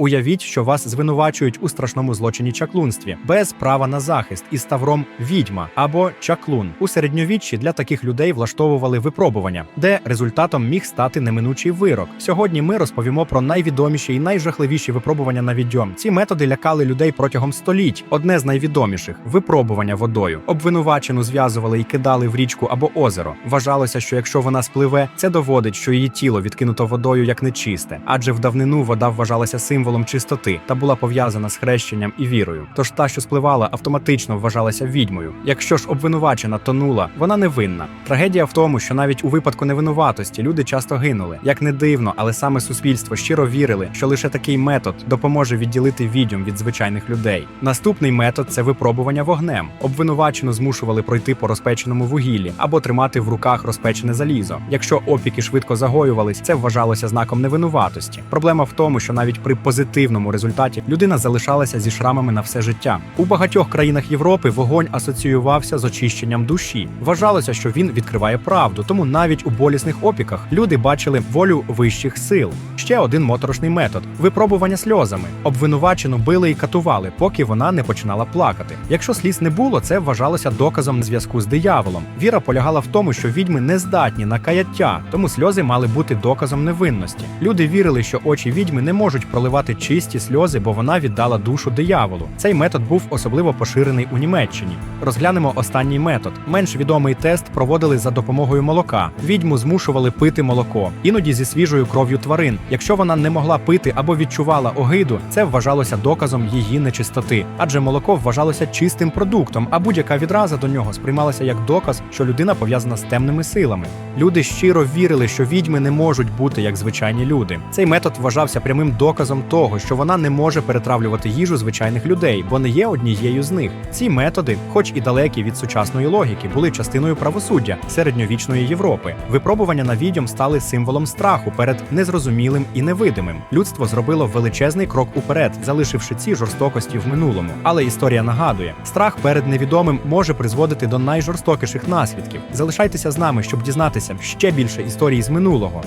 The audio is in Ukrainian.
Уявіть, що вас звинувачують у страшному злочині чаклунстві без права на захист із тавром відьма або чаклун. У середньовіччі для таких людей влаштовували випробування, де результатом міг стати неминучий вирок. Сьогодні ми розповімо про найвідоміші і найжахливіші випробування на відьом. Ці методи лякали людей протягом століть. Одне з найвідоміших випробування водою. Обвинувачену зв'язували і кидали в річку або озеро. Вважалося, що якщо вона спливе, це доводить, що її тіло відкинуто водою як нечисте, адже в давнину вода вважалася символом чистоти та була пов'язана з хрещенням і вірою. Тож та, що спливала, автоматично вважалася відьмою. Якщо ж обвинувачена тонула, вона невинна. Трагедія в тому, що навіть у випадку невинуватості люди часто гинули. Як не дивно, але саме суспільство щиро вірили, що лише такий метод допоможе відділити відьом від звичайних людей. Наступний метод це випробування вогнем. Обвинувачену змушували пройти по розпеченому вугіллі або тримати в руках розпечене залізо. Якщо опіки швидко загоювались, це вважалося знаком невинуватості. Проблема в тому, що навіть при позитивному результаті людина залишалася зі шрамами на все життя. У багатьох країнах Європи вогонь асоціювався з очищенням душі. Вважалося, що він відкриває правду, тому навіть у болісних опіках люди бачили волю вищих сил. Ще один моторошний метод випробування сльозами. Обвинувачену били і катували, поки вона не починала плакати. Якщо сліз не було, це вважалося доказом зв'язку з дияволом. Віра полягала в тому, що відьми не здатні на каяття, тому сльози мали бути доказом невинності. Люди вірили, що очі відьми не можуть проливати чисті сльози, бо вона віддала душу дияволу. Цей метод був особливо поширений у Німеччині. Розглянемо останній метод. Менш відомий тест проводили за допомогою молока. Відьму змушували пити молоко, іноді зі свіжою кров'ю тварин. Якщо вона не могла пити або відчувала огиду, це вважалося доказом її нечистоти, адже молоко вважалося чистим продуктом, а будь-яка відраза до нього сприймалася як доказ, що людина пов'язана з темними силами. Люди щиро вірили, що відьми не можуть бути як звичайні люди. Цей метод вважався прямим доказом того, що вона не може перетравлювати їжу звичайних людей, бо не є однією з них. Ці методи, хоч і далекі від сучасної логіки, були частиною правосуддя середньовічної Європи. Випробування на відьом стали символом страху перед незрозумілим і невидимим. Людство зробило величезний крок уперед, залишивши ці жорстокості в минулому. Але історія нагадує, страх перед невідомим може призводити до найжорстокіших наслідків. Залишайтеся з нами, щоб дізнатися ще більше історій з минулого.